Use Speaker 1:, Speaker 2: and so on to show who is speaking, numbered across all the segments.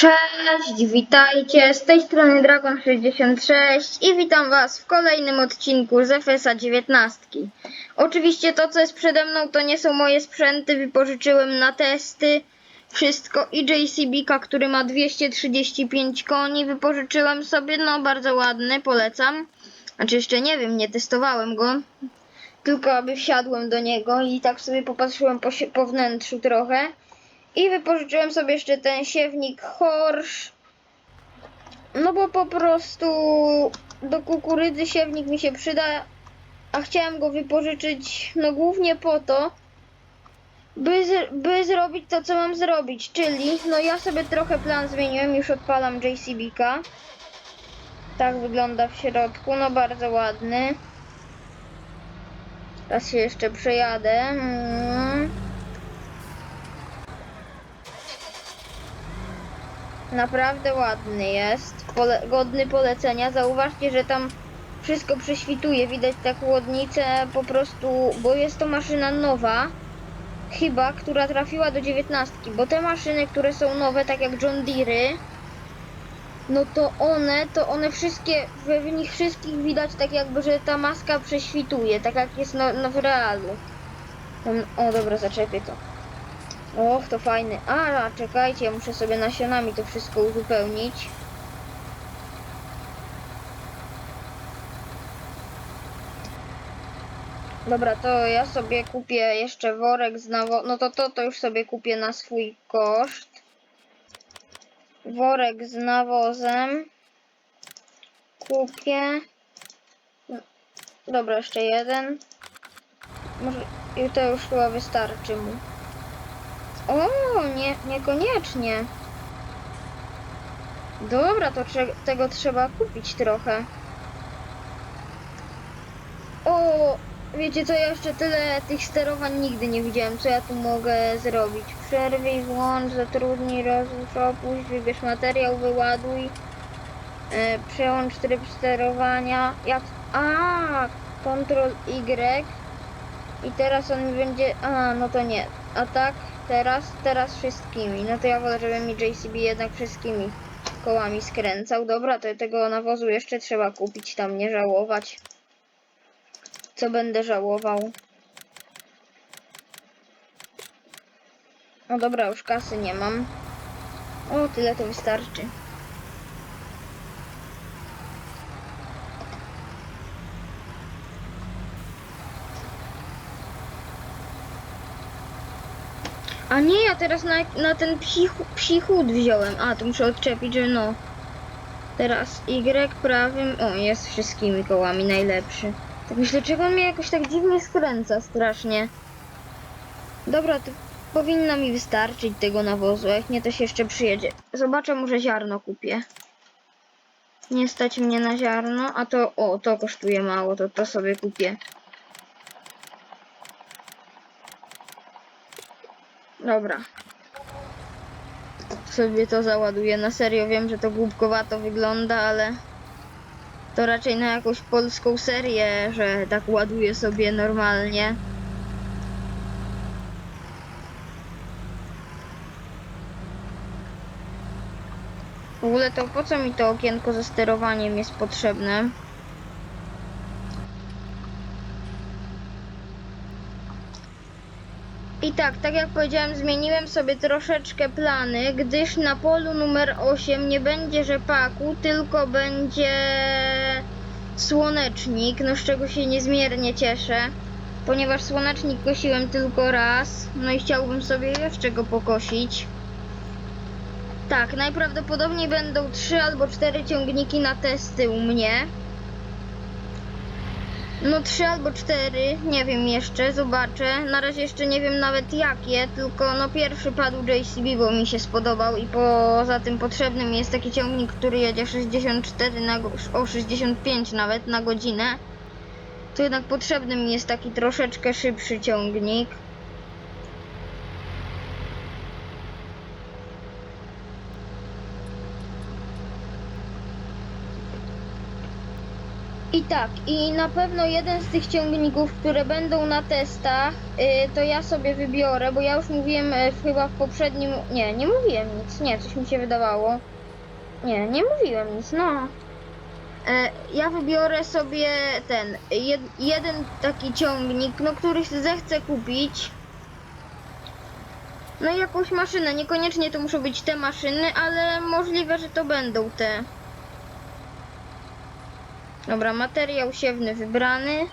Speaker 1: Cześć, witajcie, z tej strony Dragon66 i witam was w kolejnym odcinku z FSA 19. Oczywiście to co jest przede mną to nie są moje sprzęty, wypożyczyłem na testy wszystko i JCB-ka, który ma 235 koni, wypożyczyłem sobie, no bardzo ładny, polecam. Znaczy jeszcze nie wiem, nie testowałem go, tylko aby wsiadłem do niego i tak sobie popatrzyłem po, po wnętrzu trochę. I wypożyczyłem sobie jeszcze ten siewnik Horsz. No bo po prostu do kukurydzy siewnik mi się przyda, a chciałem go wypożyczyć no głównie po to, by, by zrobić to, co mam zrobić, czyli no ja sobie trochę plan zmieniłem, już odpalam JCB-ka. Tak wygląda w środku, no bardzo ładny. Teraz się jeszcze przejadę. Mm. Naprawdę ładny jest, pole, godny polecenia. Zauważcie, że tam wszystko prześwituje, widać tę chłodnicę po prostu, bo jest to maszyna nowa, chyba, która trafiła do dziewiętnastki, bo te maszyny, które są nowe, tak jak John Deere, no to one, to one wszystkie, w, nich wszystkich widać tak jakby, że ta maska prześwituje, tak jak jest no, no w realu. Tam, o dobra, zaczepię to. Och, to fajny. A, czekajcie, ja muszę sobie nasionami to wszystko uzupełnić. Dobra, to ja sobie kupię jeszcze worek z nawo... No to to, to już sobie kupię na swój koszt. Worek z nawozem. Kupię. Dobra, jeszcze jeden. Może... I to już chyba wystarczy mu. O, nie, niekoniecznie. Dobra, to trze- tego trzeba kupić trochę. O, wiecie co, ja jeszcze tyle tych sterowań nigdy nie widziałem, co ja tu mogę zrobić. Przerwij, włącz, zatrudnij, rozłóż, opuść, wybierz materiał, wyładuj. E, przełącz tryb sterowania. Jak... A, Ctrl Y. I teraz on będzie... A, no to nie. A tak, teraz, teraz wszystkimi. No to ja wolę, żeby mi JCB jednak wszystkimi kołami skręcał. Dobra, to tego nawozu jeszcze trzeba kupić, tam nie żałować. Co będę żałował? No dobra, już kasy nie mam. O, tyle to wystarczy. A nie, ja teraz na, na ten psi, wziąłem. A, to muszę odczepić, że no. Teraz Y prawym. O, jest wszystkimi kołami najlepszy. Tak myślę, czego on mnie jakoś tak dziwnie skręca strasznie. Dobra, to powinno mi wystarczyć tego nawozu. Jak nie, to się jeszcze przyjedzie. Zobaczę, może ziarno kupię. Nie stać mnie na ziarno, a to, o, to kosztuje mało, to to sobie kupię. Dobra. Sobie to załaduję. Na serio wiem, że to głupkowato wygląda, ale to raczej na jakąś polską serię, że tak ładuję sobie normalnie. W ogóle to po co mi to okienko ze sterowaniem jest potrzebne? I tak, tak jak powiedziałem, zmieniłem sobie troszeczkę plany, gdyż na polu numer 8 nie będzie rzepaku, tylko będzie słonecznik, no z czego się niezmiernie cieszę, ponieważ słonecznik kosiłem tylko raz, no i chciałbym sobie jeszcze go pokosić. Tak, najprawdopodobniej będą 3 albo 4 ciągniki na testy u mnie. No trzy albo cztery, nie wiem jeszcze, zobaczę. Na razie jeszcze nie wiem nawet jakie, tylko no pierwszy padł JCB, bo mi się spodobał i poza tym potrzebny mi jest taki ciągnik, który jedzie 64 na, o 65 nawet na godzinę. To jednak potrzebny mi jest taki troszeczkę szybszy ciągnik. I tak, i na pewno jeden z tych ciągników, które będą na testach, y, to ja sobie wybiorę, bo ja już mówiłem y, chyba w poprzednim. Nie, nie mówiłem nic, nie, coś mi się wydawało. Nie, nie mówiłem nic, no. E, ja wybiorę sobie ten, jed, jeden taki ciągnik, no który zechcę kupić. No i jakąś maszynę, niekoniecznie to muszą być te maszyny, ale możliwe, że to będą te. Dobra, materiał siewny wybrany.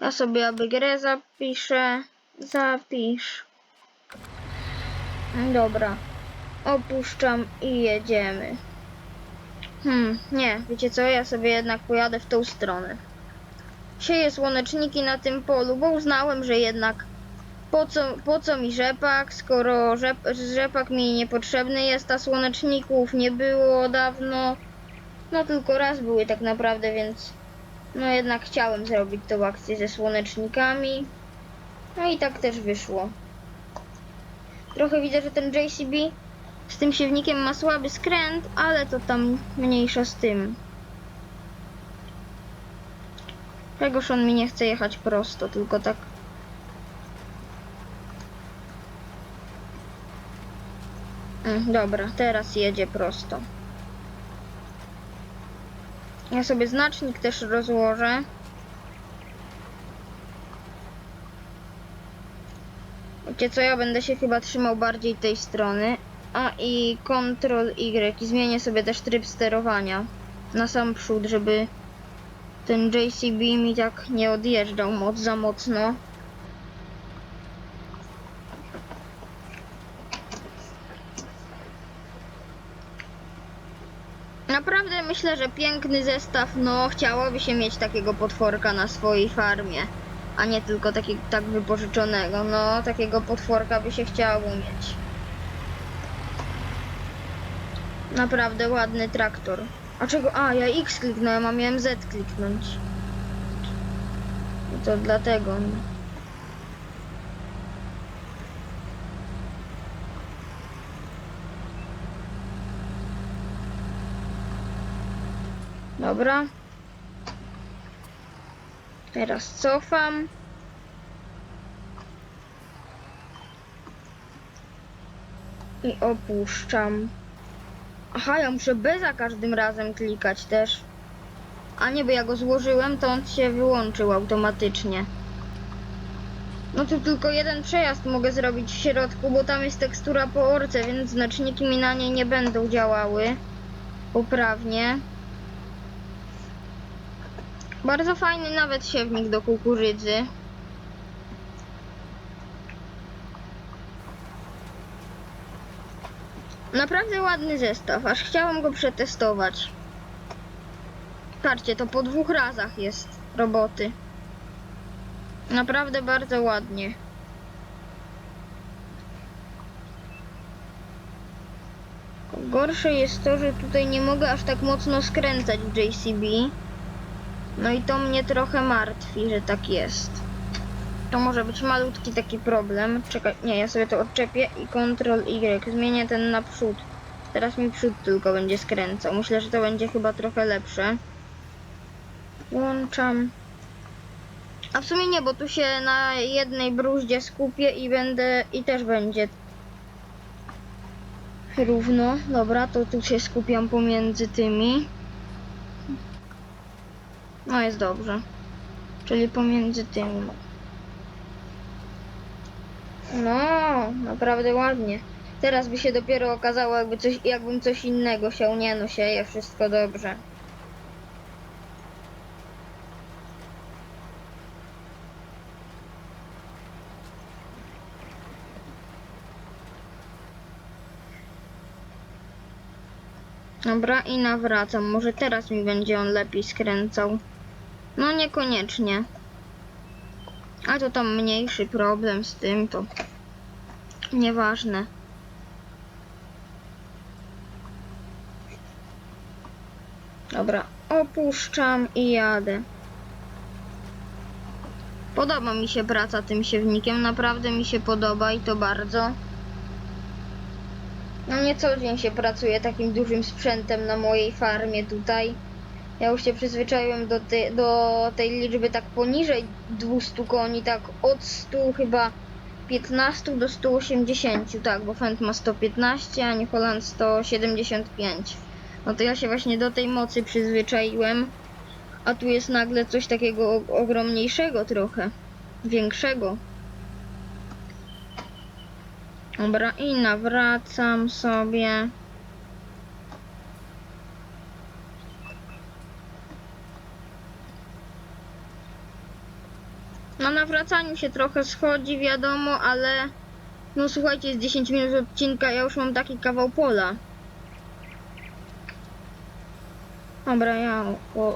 Speaker 1: Ja sobie aby grę zapiszę. Zapisz. Dobra. Opuszczam i jedziemy. Hmm, nie, wiecie co? Ja sobie jednak pojadę w tą stronę. Sieję słoneczniki na tym polu, bo uznałem, że jednak po co, po co mi rzepak, skoro rzep, rzepak mi niepotrzebny jest, a słoneczników nie było dawno. No tylko raz były tak naprawdę, więc no jednak chciałem zrobić tą akcję ze słonecznikami. No i tak też wyszło. Trochę widzę, że ten JCB z tym siewnikiem ma słaby skręt, ale to tam mniejsza z tym. Czegoż on mi nie chce jechać prosto, tylko tak Dobra, teraz jedzie prosto. Ja sobie znacznik też rozłożę. Wiecie co, ja będę się chyba trzymał bardziej tej strony. A i Ctrl Y i zmienię sobie też tryb sterowania na sam przód, żeby ten JCB mi tak nie odjeżdżał moc za mocno. Naprawdę myślę, że piękny zestaw, no chciałoby się mieć takiego potworka na swojej farmie, a nie tylko taki, tak wypożyczonego. No, takiego potworka by się chciało mieć. Naprawdę ładny traktor. A czego? A, ja X kliknąłem, a miałem Z kliknąć. I to dlatego. Dobra. Teraz cofam. I opuszczam. Aha, ja muszę B za każdym razem klikać też. A nie, bo ja go złożyłem, to on się wyłączył automatycznie. No tu tylko jeden przejazd mogę zrobić w środku, bo tam jest tekstura po orce, więc znaczniki mi na niej nie będą działały poprawnie. Bardzo fajny nawet siewnik do kukurydzy. Naprawdę ładny zestaw, aż chciałam go przetestować. Patrzcie, to po dwóch razach jest roboty. Naprawdę bardzo ładnie. Gorsze jest to, że tutaj nie mogę aż tak mocno skręcać w JCB. No i to mnie trochę martwi, że tak jest. To może być malutki taki problem. Czekaj, nie, ja sobie to odczepię i Ctrl Y. Zmienię ten na przód. Teraz mi przód tylko będzie skręcał. Myślę, że to będzie chyba trochę lepsze. Włączam. A w sumie nie, bo tu się na jednej bruździe skupię i będę... i też będzie równo. Dobra, to tu się skupiam pomiędzy tymi. No jest dobrze. Czyli pomiędzy tym. No, naprawdę ładnie. Teraz by się dopiero okazało, jakby coś, jakbym coś innego siał. Nie no, sieje wszystko dobrze. Dobra, i nawracam. Może teraz mi będzie on lepiej skręcał. No niekoniecznie. A to tam mniejszy problem z tym, to nieważne. Dobra, opuszczam i jadę. Podoba mi się praca tym siewnikiem, naprawdę mi się podoba i to bardzo. No nie co dzień się pracuje takim dużym sprzętem na mojej farmie tutaj. Ja już się przyzwyczaiłem do, te, do tej liczby tak poniżej 200 koni, tak od 100 chyba 15 do 180, tak, bo Fendt ma 115, a New Holland 175. No to ja się właśnie do tej mocy przyzwyczaiłem, a tu jest nagle coś takiego ogromniejszego trochę, większego. Dobra, i nawracam sobie. Na nawracaniu się trochę schodzi, wiadomo, ale no słuchajcie, jest 10 minut odcinka, ja już mam taki kawał pola. Dobra, ja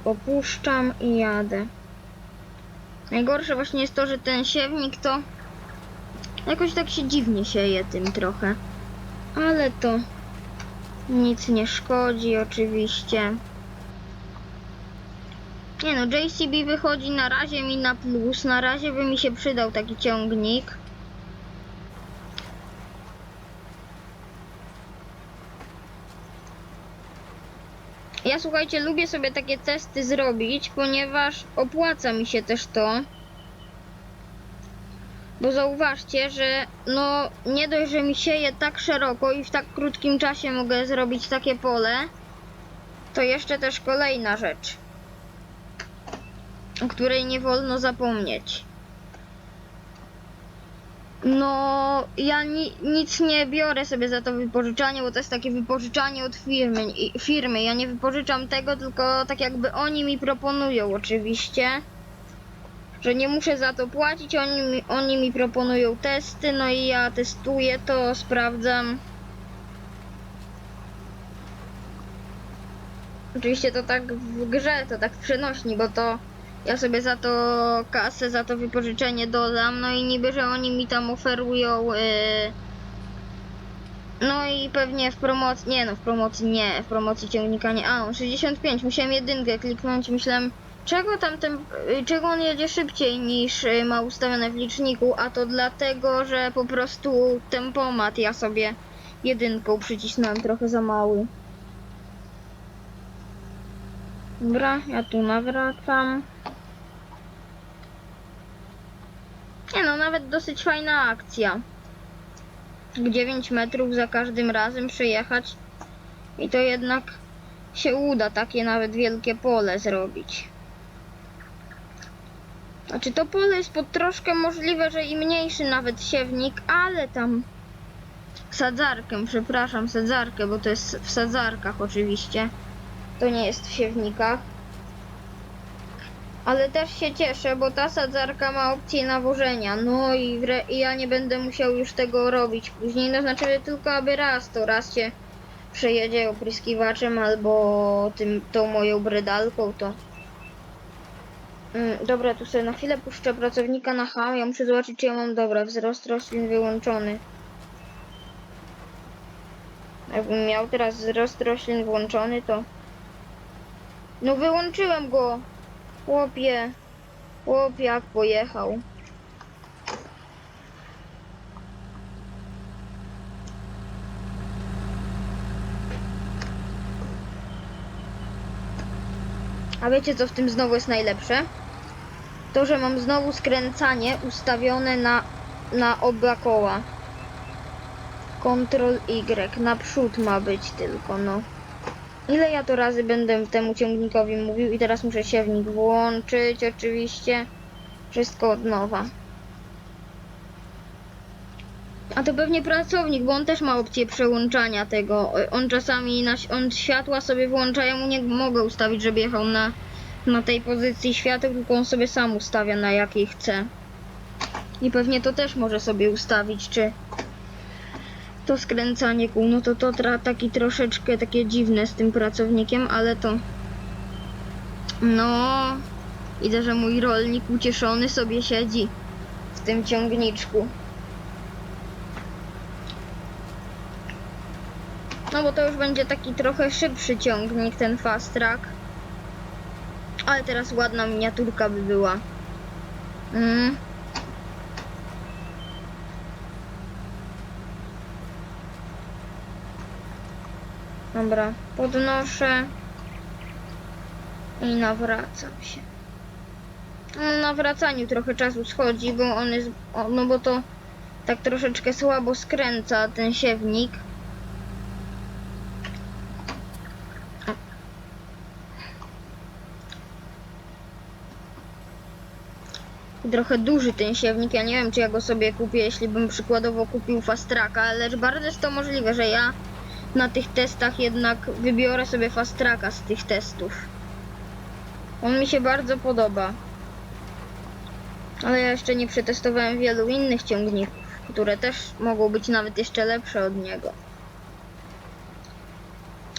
Speaker 1: opuszczam i jadę. Najgorsze właśnie jest to, że ten siewnik to jakoś tak się dziwnie sieje tym trochę. Ale to nic nie szkodzi oczywiście. Nie no, JCB wychodzi na razie mi na plus. Na razie by mi się przydał taki ciągnik. Ja słuchajcie, lubię sobie takie testy zrobić, ponieważ opłaca mi się też to. Bo zauważcie, że no nie dość, że mi sieje tak szeroko i w tak krótkim czasie mogę zrobić takie pole, to jeszcze też kolejna rzecz o której nie wolno zapomnieć. No, ja ni nic nie biorę sobie za to wypożyczanie, bo to jest takie wypożyczanie od firmy. firmy. Ja nie wypożyczam tego, tylko tak jakby oni mi proponują oczywiście. Że nie muszę za to płacić, oni mi, oni mi proponują testy, no i ja testuję to, sprawdzam. Oczywiście to tak w grze, to tak w przenośni, bo to ja sobie za to kasę, za to wypożyczenie dodam, no i niby, że oni mi tam oferują, yy... no i pewnie w promocji, nie no w promocji nie, w promocji ciągnika nie, a on 65, musiałem jedynkę kliknąć, myślałem, czego tam ten, yy, czego on jedzie szybciej niż yy, ma ustawione w liczniku, a to dlatego, że po prostu tempomat ja sobie jedynką przycisnąłem trochę za mały. Dobra, ja tu nawracam. Nie no, nawet dosyć fajna akcja. 9 metrów za każdym razem przejechać. I to jednak się uda takie nawet wielkie pole zrobić. Znaczy to pole jest pod troszkę możliwe, że i mniejszy nawet siewnik, ale tam sadzarkę, przepraszam, sadzarkę, bo to jest w sadzarkach oczywiście. To nie jest w siewnikach. Ale też się cieszę, bo ta sadzarka ma opcję nawożenia. No i, wre- i ja nie będę musiał już tego robić później. No znaczy tylko aby raz to raz się przejedzie opryskiwaczem albo tym, tą moją brydalką to. Mm, dobra, tu sobie na chwilę puszczę pracownika na ham. Ja muszę zobaczyć czy ja mam dobra wzrost roślin wyłączony. Jakbym miał teraz wzrost roślin włączony to. No wyłączyłem go. Chłopie, chłop jak pojechał. A wiecie co w tym znowu jest najlepsze? To, że mam znowu skręcanie ustawione na, na oba koła. Ctrl Y, naprzód ma być tylko, no. Ile ja to razy będę temu ciągnikowi mówił i teraz muszę siewnik włączyć oczywiście. Wszystko od nowa. A to pewnie pracownik, bo on też ma opcję przełączania tego. On czasami na, on światła sobie włącza, ja mu nie mogę ustawić, żeby jechał na, na tej pozycji świateł, tylko on sobie sam ustawia na jakiej chce. I pewnie to też może sobie ustawić, czy to skręcanie kół, no to to tra- taki troszeczkę takie dziwne z tym pracownikiem, ale to no widzę, że mój rolnik ucieszony sobie siedzi w tym ciągniczku. No bo to już będzie taki trochę szybszy ciągnik, ten fast track. Ale teraz ładna miniaturka by była. Mm. Dobra, podnoszę i nawracam się. No, na wracaniu trochę czasu schodzi, bo on jest, no bo to tak troszeczkę słabo skręca ten siewnik. Trochę duży ten siewnik, ja nie wiem czy ja go sobie kupię, jeśli bym przykładowo kupił Fastraka, lecz bardzo jest to możliwe, że ja na tych testach jednak wybiorę sobie Fastraka z tych testów. On mi się bardzo podoba. Ale ja jeszcze nie przetestowałem wielu innych ciągników, które też mogą być nawet jeszcze lepsze od niego.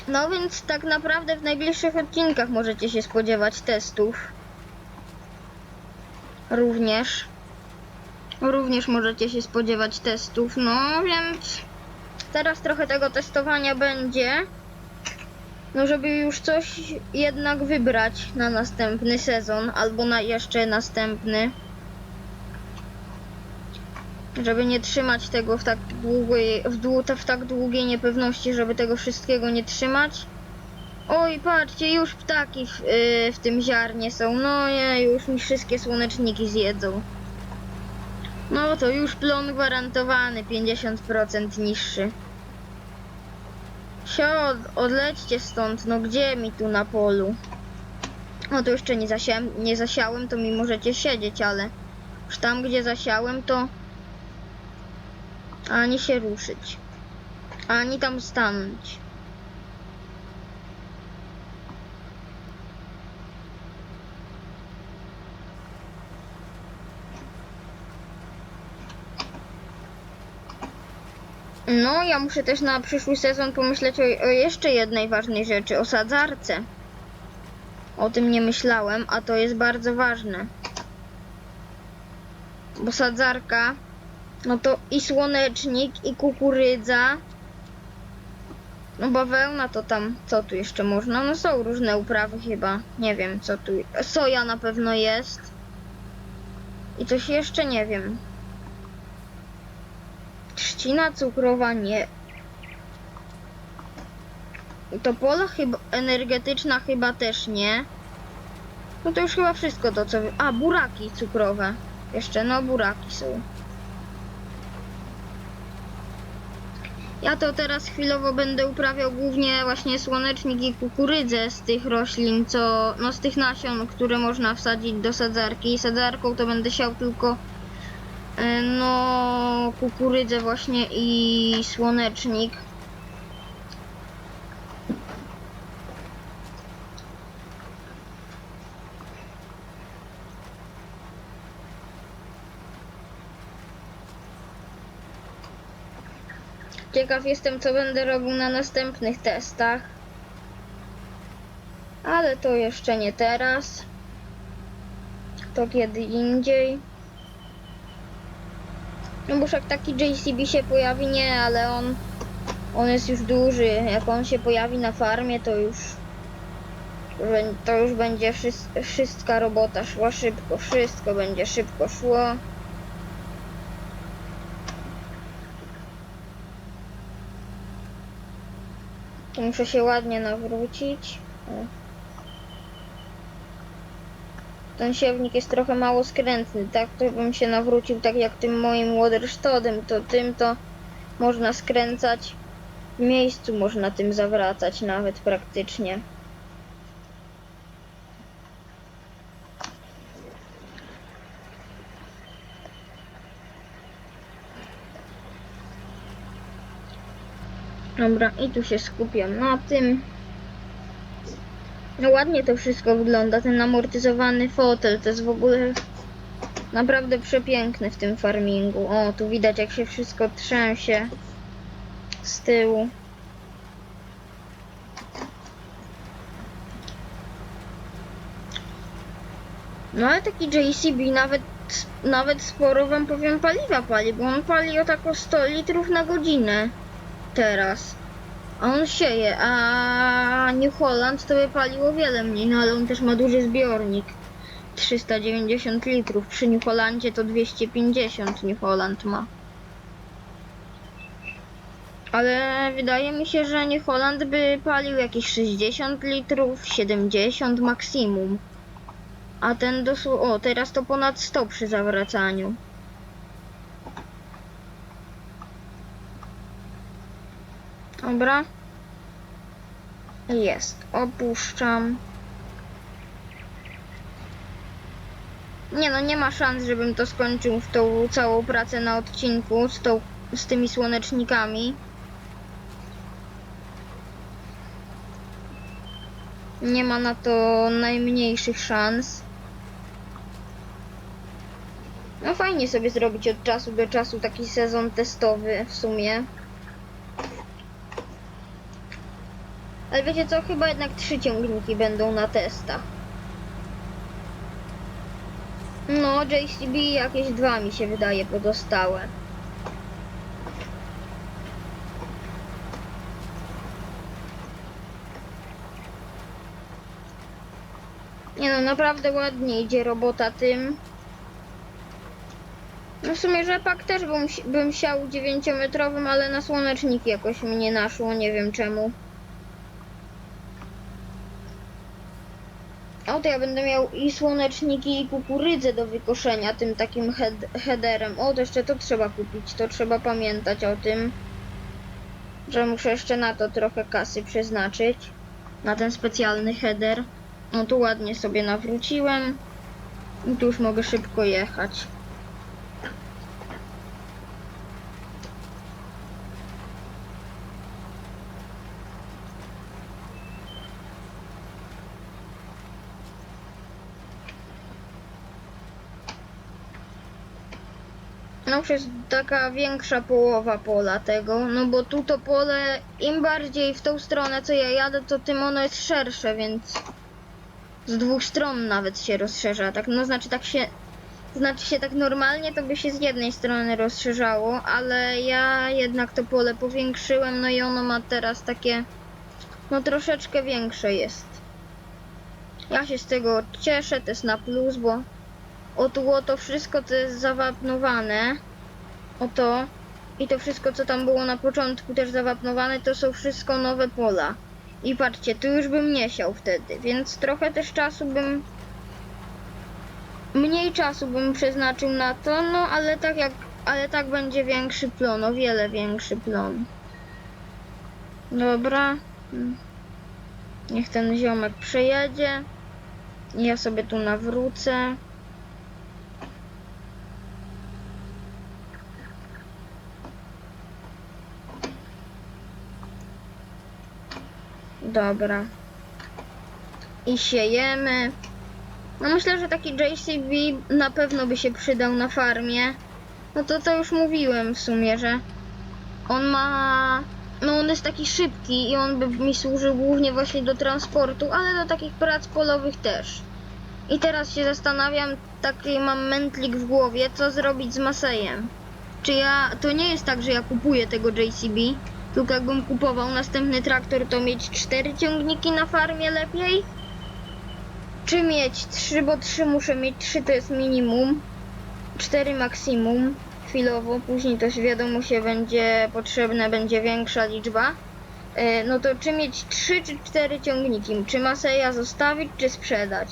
Speaker 1: No więc tak naprawdę w najbliższych odcinkach możecie się spodziewać testów. Również. Również możecie się spodziewać testów, no więc teraz trochę tego testowania będzie. No żeby już coś jednak wybrać na następny sezon albo na jeszcze następny. Żeby nie trzymać tego w tak długiej, w, dłu, w tak długiej niepewności, żeby tego wszystkiego nie trzymać. Oj, patrzcie, już ptaki w, yy, w tym ziarnie są. No nie, już mi wszystkie słoneczniki zjedzą. No to już plon gwarantowany, 50% niższy. Sio, od, odlećcie stąd, no gdzie mi tu na polu? No to jeszcze nie zasiałem, nie zasiałem, to mi możecie siedzieć, ale już tam gdzie zasiałem, to ani się ruszyć, ani tam stanąć. No, ja muszę też na przyszły sezon pomyśleć o, o jeszcze jednej ważnej rzeczy, o sadzarce. O tym nie myślałem, a to jest bardzo ważne. Bo sadzarka, no to i słonecznik, i kukurydza. No bawełna to tam, co tu jeszcze można? No są różne uprawy chyba, nie wiem co tu, soja na pewno jest. I coś jeszcze nie wiem. Trzcina cukrowa nie. To pola chyba energetyczna chyba też nie. No to już chyba wszystko to co. A, buraki cukrowe. Jeszcze no buraki są. Ja to teraz chwilowo będę uprawiał głównie właśnie słonecznik i kukurydzę z tych roślin, co no z tych nasion, które można wsadzić do sadzarki. Sadzarką to będę siał tylko No, kukurydzę właśnie i słonecznik. Ciekaw jestem, co będę robił na następnych testach. Ale to jeszcze nie teraz. To kiedy indziej. No bo jak taki JCB się pojawi, nie, ale on, on jest już duży. Jak on się pojawi na farmie, to już to już będzie wszystka robota szła szybko, wszystko będzie szybko szło. Muszę się ładnie nawrócić. Ten siewnik jest trochę mało skrętny, tak to bym się nawrócił tak jak tym moim Waterstodem, to tym to można skręcać w miejscu, można tym zawracać nawet praktycznie. Dobra, i tu się skupiam na tym. No ładnie to wszystko wygląda, ten amortyzowany fotel, to jest w ogóle naprawdę przepiękny w tym farmingu. O, tu widać jak się wszystko trzęsie z tyłu. No ale taki JCB nawet, nawet sporo wam powiem paliwa pali, bo on pali o tak o 100 litrów na godzinę teraz. A on sieje, a New Holland to by paliło wiele mniej, no ale on też ma duży zbiornik. 390 litrów. Przy New Hollandzie to 250 New Holland ma. Ale wydaje mi się, że nie Holland by palił jakieś 60 litrów, 70 maksimum. A ten dosłownie. O, teraz to ponad 100 przy zawracaniu. Dobra. Jest. Opuszczam. Nie no, nie ma szans, żebym to skończył w tą całą pracę na odcinku z, tą, z tymi słonecznikami. Nie ma na to najmniejszych szans. No fajnie sobie zrobić od czasu do czasu taki sezon testowy w sumie. Ale wiecie co, chyba jednak trzy ciągniki będą na testach. No, JCB jakieś dwa mi się wydaje pozostałe. Nie no, naprawdę ładnie idzie robota tym. No w sumie rzepak też bym, bym siał 9-metrowym, ale na słoneczniki jakoś mnie naszło, nie wiem czemu. To ja będę miał i słoneczniki, i kukurydzę do wykoszenia tym takim head headerem. O, to jeszcze to trzeba kupić, to trzeba pamiętać o tym, że muszę jeszcze na to trochę kasy przeznaczyć, na ten specjalny header. No tu ładnie sobie nawróciłem i tu już mogę szybko jechać. No już jest taka większa połowa pola tego, no bo tu to pole im bardziej w tą stronę co ja jadę, to tym ono jest szersze, więc z dwóch stron nawet się rozszerza. Tak, no znaczy tak się znaczy się tak normalnie to by się z jednej strony rozszerzało, ale ja jednak to pole powiększyłem, no i ono ma teraz takie no troszeczkę większe jest. Ja się z tego cieszę, to jest na plus, bo o tu o to wszystko to jest zawapnowane. O to. I to wszystko co tam było na początku też zawapnowane to są wszystko nowe pola. I patrzcie, tu już bym nie siał wtedy, więc trochę też czasu bym mniej czasu bym przeznaczył na to, no ale tak jak ale tak będzie większy plon, o wiele większy plon. Dobra. Niech ten ziomek przejedzie. Ja sobie tu nawrócę. Dobra. I siejemy. No myślę, że taki JCB na pewno by się przydał na farmie. No to to już mówiłem w sumie, że on ma... No on jest taki szybki i on by mi służył głównie właśnie do transportu, ale do takich prac polowych też. I teraz się zastanawiam, taki mam mętlik w głowie, co zrobić z Masejem. Czy ja... To nie jest tak, że ja kupuję tego JCB, tylko jakbym kupował następny traktor, to mieć cztery ciągniki na farmie lepiej? Czy mieć trzy, bo trzy muszę mieć, trzy to jest minimum, cztery maksimum chwilowo, później też wiadomo się będzie potrzebna, będzie większa liczba. E, No to czy mieć trzy czy cztery ciągniki? Czy Maseja zostawić, czy sprzedać?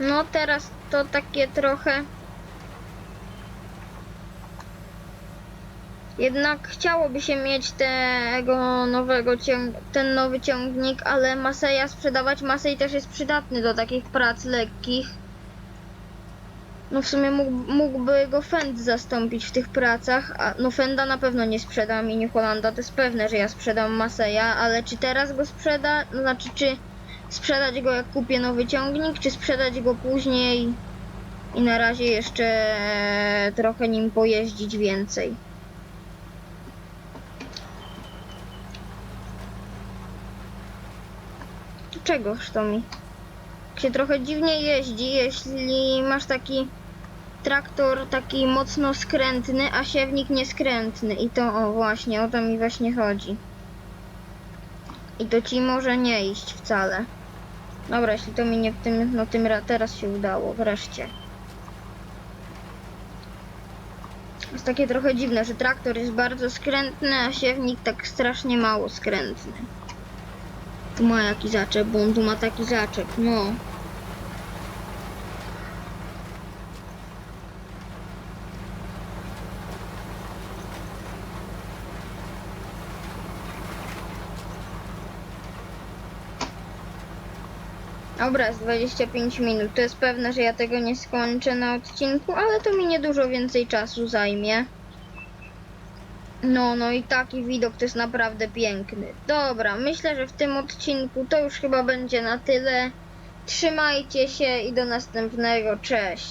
Speaker 1: No teraz to takie trochę Jednak chciałoby się mieć tego nowego ten nowy ciągnik, ale Maseja sprzedawać Masej też jest przydatny do takich prac lekkich. No w sumie mógł, mógłby go Fend zastąpić w tych pracach, a no Fenda na pewno nie sprzedam i nie Holanda, to jest pewne, że ja sprzedam Maseja, ale czy teraz go sprzeda, no znaczy czy sprzedać go jak kupię nowy ciągnik, czy sprzedać go później i na razie jeszcze trochę nim pojeździć więcej. Czegoż to mi? Się trochę dziwnie jeździ, jeśli masz taki traktor taki mocno skrętny, a siewnik nieskrętny. I to o właśnie, o to mi właśnie chodzi. I to ci może nie iść wcale. Dobra, jeśli to mi nie w tym, no tym ra- teraz się udało, wreszcie. Jest takie trochę dziwne, że traktor jest bardzo skrętny, a siewnik tak strasznie mało skrętny. Tu ma jaki zaczep, bo on tu ma taki zaczep, no. Dobra, jest 25 minut. To jest pewne, że ja tego nie skończę na odcinku, ale to mi nie dużo więcej czasu zajmie. No, no i taki widok to jest naprawdę piękny. Dobra, myślę, że w tym odcinku to już chyba będzie na tyle. Trzymajcie się i do następnego. Cześć.